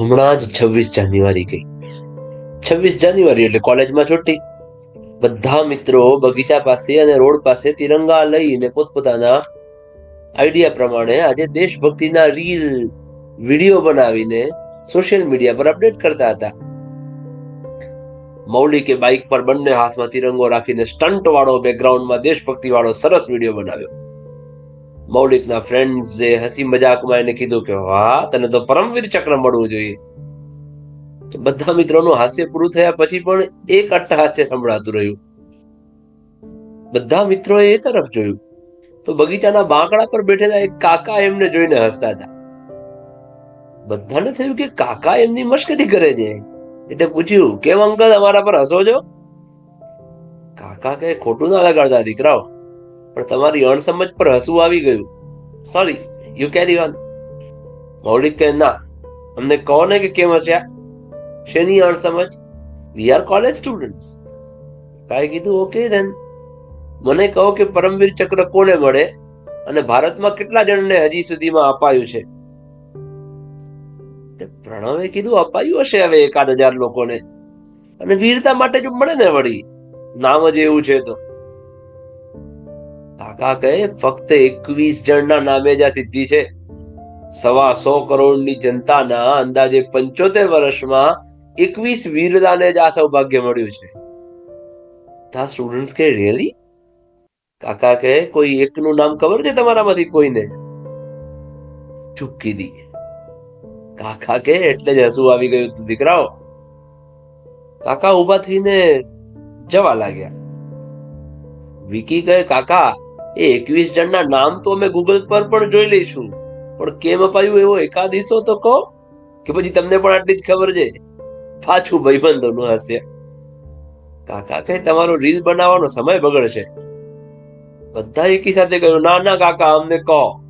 હમણાં જ છવ્વીસ જાન્યુઆરી ગઈ. છવ્વીસ જાન્યુઆરી એટલે કોલેજમાં છુટ્ટી. બધા મિત્રો બગીચા પાસે અને રોડ પાસે તિરંગા લઈને પોતપોતાના આઈડિયા પ્રમાણે આજે દેશભક્તિના રીલ, વીડિયો બનાવીને સોશિયલ મીડિયા પર અપડેટ કરતા હતા. મૌલિકે બાઇક પર બંને હાથમાં તિરંગો રાખીને સ્ટન્ટ વાળો બેકગ્રાઉન્ડમાં દેશભક્તિ વાળો સરસ વીડિયો બનાવ્યો. મૌલિકના ફ્રેન્ડ્સે હસી મજાકમાં એને કીધું કે, વાહ, તને તો પરમવીર ચક્ર મળવું જોઈએ. બધા મિત્રોનું હાસ્ય પૂરું થયા પછી પણ એક અટ્ટહાસ્ય સંભળાતું રહ્યું. બધા મિત્રોએ એ તરફ જોયું. તો બગીચાના બાંકડા પર બેઠેલા એક કાકા એમને જોઈને હસતા હતા. બધાને થયું કે કાકા એમની મશ્કરી કરે છે. એટલે પૂછ્યું, કેમ અંકલ, અમારા પર હસો છો? કાકા કે ખોટું ના લગાડતા દીકરાઓ. પણ તમારી અણસમજ પર હસવું આવી ગયું. Sorry you carry on Maulik કહે, ના, અમને કહો ને કે કેમ હસ્યા? શેની અણસમજ? વી આર કોલેજ સ્ટુડન્ટ્સ કાંઈ કીધું ઓકે દેન મને કહો કે પરમવીર ચક્ર કોને મળે અને ભારતમાં કેટલા જણને હજી સુધીમાં અપાયું છે? પ્રણવે કીધું, અપાયું હશે હવે એકાદ હજાર લોકોને. અને વીરતા માટે જો મળે ને વળી, નામ જ એવું છે તો. કાકા કહે, ફક્ત એકવીસ જણના નામે જ આ સિદ્ધિ છે. સવા સો કરોડની જનતાના અંદાજે પંચોતેર વર્ષમાં એકવીસ વીરદાને જ આ સૌભાગ્ય મળ્યું છે. તા સ્ટુડન્ટ્સ કે રિયલી કાકા કહે, કોઈ એકનું નામ ખબર છે તમારામાંથી કોઈને? ચૂકી દી કાકા કે એટલે જ હસવું આવી ગયું તું, દીકરાઓ. કાકા ઊભા થઈને જવા લાગ્યા. વિકી કહે, કાકા એ એકવીસ જણના નામ તો અમે ગૂગલ પર પણ જોઈ લઈશું. પણ કેમ અપાયું એવો એકાદ તો કહો? કે પછી તમને પણ આટલી જ ખબર છે. પાછું ભાઈબંધોનું હાસ્ય કાકા કહે તમારો રીલ બનાવવાનો સમય બગડશે. બધા એકી સાથે કહ્યું, ના ના, કાકા, અમને કહો.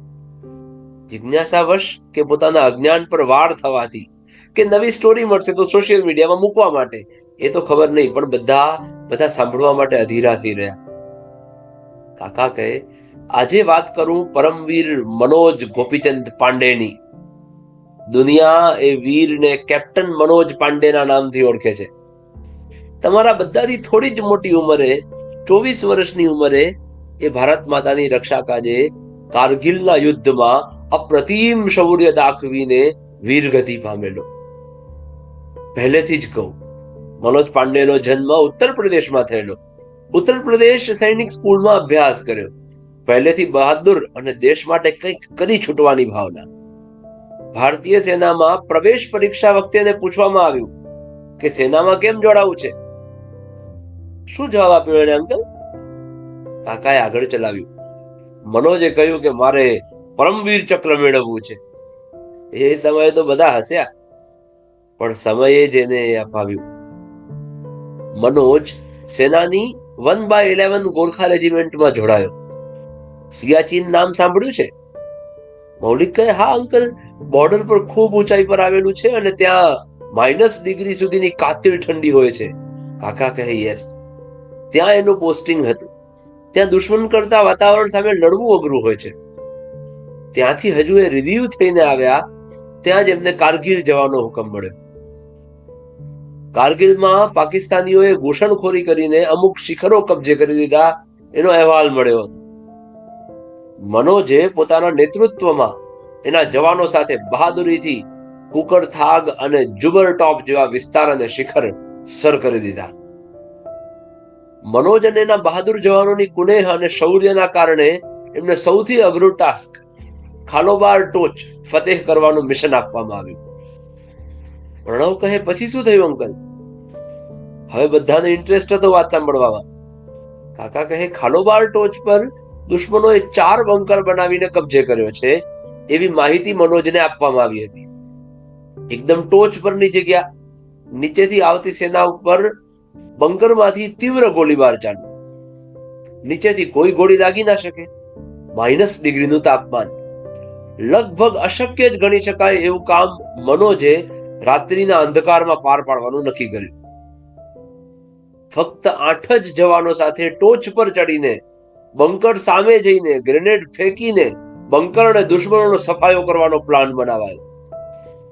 જિજ્ઞાસાવશ કે પોતાના અજ્ઞાન પર વાળ થવાથી કે નવી સ્ટોરી મળશે તો સોશિયલ મીડિયામાં મૂકવા માટે. એ તો ખબર નહીં, પણ બધા બધા સાંભળવા માટે અધીરા થઈ રહ્યા. કાકા કહે, આજે વાત કરું પરમવીર મનોજ ગોપીચંદ પાંડેની. દુનિયા એ વીરને કેપ્ટન મનોજ પાંડેના નામથી ઓળખે છે. તમારા બધાથી થોડી જ મોટી ઉંમરે, ચોવીસ વર્ષની ઉંમરે, એ ભારત માતાની રક્ષા કાજે કારગિલના યુદ્ધમાં અપ્રતિમ શૌર્ય દાખવીને વીરગતિ પામેલો. પહેલેથી જ કહું, મનોજ પાંડેનો જન્મ ઉત્તર પ્રદેશમાં થયેલો. ઉત્તર પ્રદેશ સૈનિક સ્કૂલમાં અભ્યાસ કર્યો. પહેલેથી બહાદુર અને દેશ માટે કંઈક કરી છૂટવાની ભાવના. ભારતીય સેનામાં પ્રવેશ પરીક્ષા વખતે એને પૂછવામાં આવ્યું કે સેનામાં કેમ જોડાવું છે? શું જવાબ આપ્યો એને અંકલ? કાકાએ આગળ ચલાવ્યું. મનોજે કહ્યું કે મારે પરમવીર ચક્ર મેળવવું છે. એ સમયે તો બધા હસ્યા, પણ સમયે જ એને અપાવ્યું. મનોજ સેનાની વન બાય ઇલેવન ગોરખા રેજિમેન્ટમાં જોડાયો. સિયાચીન નામ સાંભળ્યું છે? મૌલિક કહે, હા, અંકલ બોર્ડર પર ખૂબ ઊંચાઈ પર આવેલું છે અને ત્યાં માઇનસ ડિગ્રી સુધીની કાતિલ ઠંડી હોય છે. કાકા કહે યસ ત્યાં એનું પોસ્ટિંગ હતું. ત્યાં દુશ્મન કરતા વાતાવરણ સામે લડવું અઘરું હોય છે. ત્યાંથી હજુ એ રિવ્યુ થઈને આવ્યા, ત્યાં જ એમને કારગીર જવાનો હુકમ મળ્યો. કારગિલમાં પાકિસ્તાનીઓએ ઘૂસણખોરી કરીને અમુક શિખરો કબજે કરી લીધા, એનો અહેવાલ મળ્યો હતો. મનોજે પોતાના નેતૃત્વમાં એના જવાનો સાથે બહાદુરીથી કુકર થાગ અને જુબર ટોપ જેવા વિસ્તાર અને શિખર સર કરી દીધા. મનોજ અને એના બહાદુર જવાનોની કુનેહ અને શૌર્યના કારણે એમને સૌથી અઘરું ટાસ્ક ખાલોબાર ટોચ ફતેહ કરવાનું મિશન આપવામાં આવ્યું. પ્રણવ કહે, પછી શું થયું અંકલ? હવે બધાને ઇન્ટરેસ્ટ હતો વાત સાંભળવામાં. કાકા કહે, ખાલોબાર ટોચ પર દુશ્મનોએ ચાર બંકર બનાવીને કબજે કર્યો છે. એવી માહિતી મનોજને આપવામાં આવી હતી. એકદમ ટોચ પરની જગ્યા. નીચેથી આવતી સેના ઉપર બંકરમાંથી તીવ્ર ગોળીબાર ચાલુ નીચેથી કોઈ ગોળી લાગી ના શકે. માઇનસ ડિગ્રીનું તાપમાન. લગભગ અશક્ય જ ગણી શકાય એવું કામ મનોજે રાત્રિના અંધકારમાં પાર પાડવાનું નક્કી કર્યું. ફક્ત આઠ જ જવાનો સાથે ટોચ પર ચડીને, બંકર સામે જઈને, ગ્રેનેડ ફેંકીને બંકર અને દુશ્મનોનો સફાયો કરવાનો પ્લાન બનાવાયો.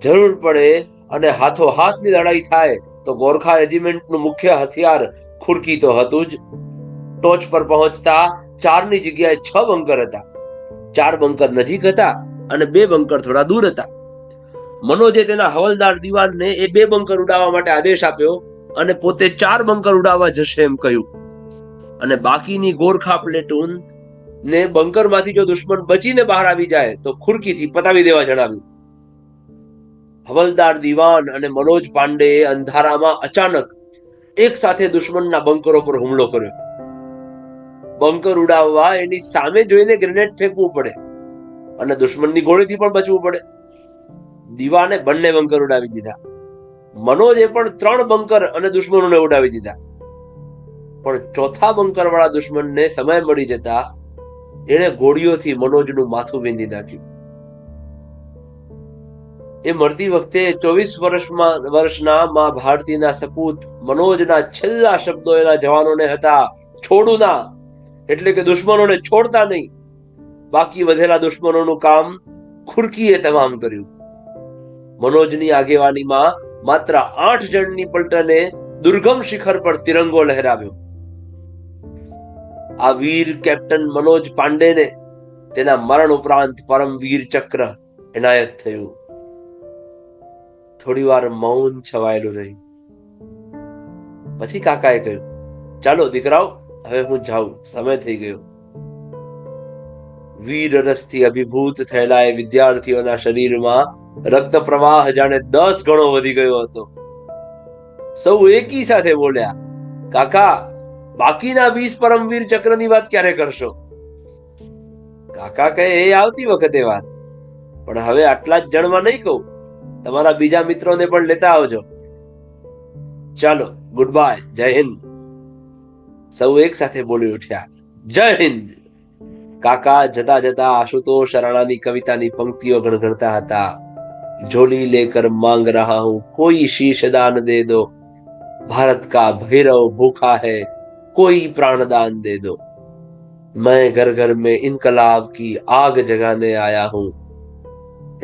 જરૂર પડે અને હાથો હાથની લડાઈ થાય, તો ગોરખા રેજિમેન્ટનું મુખ્ય હથિયાર ખુરકી તો હતું જ. ટોચ પર પહોંચતા ચારની જગ્યાએ છ બંકર હતા. ચાર બંકર નજીક હતા અને બે બંકર થોડા દૂર હતા. મનોજે તેના હવલદાર દિવાનને એ બે બંકર ઉડાવવા માટે આદેશ આપ્યો અને પોતે ચાર બંકર ઉડાવવા જશે એમ કહ્યું. અને બાકીની ગોરખા પ્લેટૂન ને બંકરમાંથી જો દુશ્મન બચીને બહાર આવી જાય તો ખુરકીથી પતાવી દેવા જણાવ્યું. હવલદાર દિવાન અને મનોજ પાંડે અંધારામાં અચાનક એક સાથે દુશ્મનના બંકરો પર હુમલો કર્યો. બંકર ઉડાવવા એની સામે જોઈને ગ્રેનેડ ફેંકવું પડે અને દુશ્મનની ગોળીથી પણ બચવું પડે. દીવાને બંને બંકર ઉડાવી દીધા. મનોજે પણ ત્રણ બંકર અને દુશ્મનોને ઉડાવી દીધા. પણ ચોથા બંકર વાળા દુશ્મનને સમય મળી જતા એણે ગોળીઓથી મનોજનું માથું વીંધી નાખ્યું. એ મરતી વખતે ચોવીસ વર્ષમાં, વર્ષના માં ભારતીના સપૂત મનોજના છેલ્લા શબ્દો એના જવાનોને હતા છોડું ના એટલે કે દુશ્મનોને છોડતા નહીં. બાકી વધેલા દુશ્મનોનું કામ ખુરકીએ તમામ કર્યું. મનોજની આગેવાનીમાં માત્ર આઠ જણની પલટને દુર્ગમ શિખર પર તિરંગો લહેરાવ્યો. આ વીર કેપ્ટન મનોજ પાંડેને તેના મરણ ઉપરાંત પરમ ચક્ર એનાયત થયું. થોડી વાર મૌન છવાયેલું રહ્યું. પછી કાકાએ કહ્યું, ચાલો દીકરાઓ, હવે હું જાઉં, સમય થઈ ગયો. વીર રસથી અભિભૂત થયેલા એ વિદ્યાર્થીઓના શરીરમાં રક્ત પ્રવાહ જાણે દસ ગણો વધી ગયો હતો. સૌ એકી સાથે બોલ્યા, કાકા, બાકીના વીસ પરમવીર ચક્રની વાત ક્યારે કરશો? કાકા કહે, એ આવતી વખતે વાત. પણ હવે આટલા જ જણમાં નહીં કહું. તમારા બીજા મિત્રોને પણ લેતા આવજો. ચાલો, ગુડ બાય, જય હિન્દ. સૌ એક સાથે બોલી ઉઠ્યા, જય હિન્દ. કાકા જતા જતા આશુતોષ રાણાની કવિતાની પંક્તિઓ ગણગણતા હતા. झोली लेकर मांग रहा हूं कोई शीश दान दे दो भारत का भैरव भूखा है कोई प्राण दान दे दो मैं घर घर में इनकलाब की आग जगाने आया हूं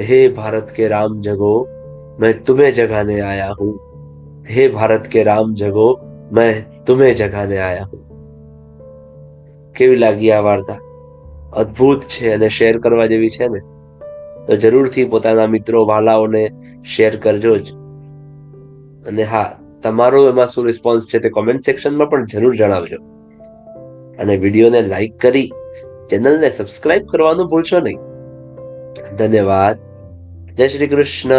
हे भारत के राम जगो मैं तुम्हें जगाने आया हूं हे भारत के राम जगो मैं तुम्हें जगाने आया हूं કેવી લાગી આ વાર્તા અદ્ભુત છે અને શેર કરવા જેવી છે ને તો જરૂરથી પોતાના મિત્રો, વાલાઓને શેર કરજો જ. અને હા, તમારો એમાં શું રિસ્પોન્સ છે તે કોમેન્ટ સેક્શનમાં પણ જરૂર જણાવજો. અને વિડીયોને લાઈક કરી ચેનલને સબસ્ક્રાઇબ કરવાનું ભૂલશો નહીં. ધન્યવાદ. જય શ્રી કૃષ્ણ.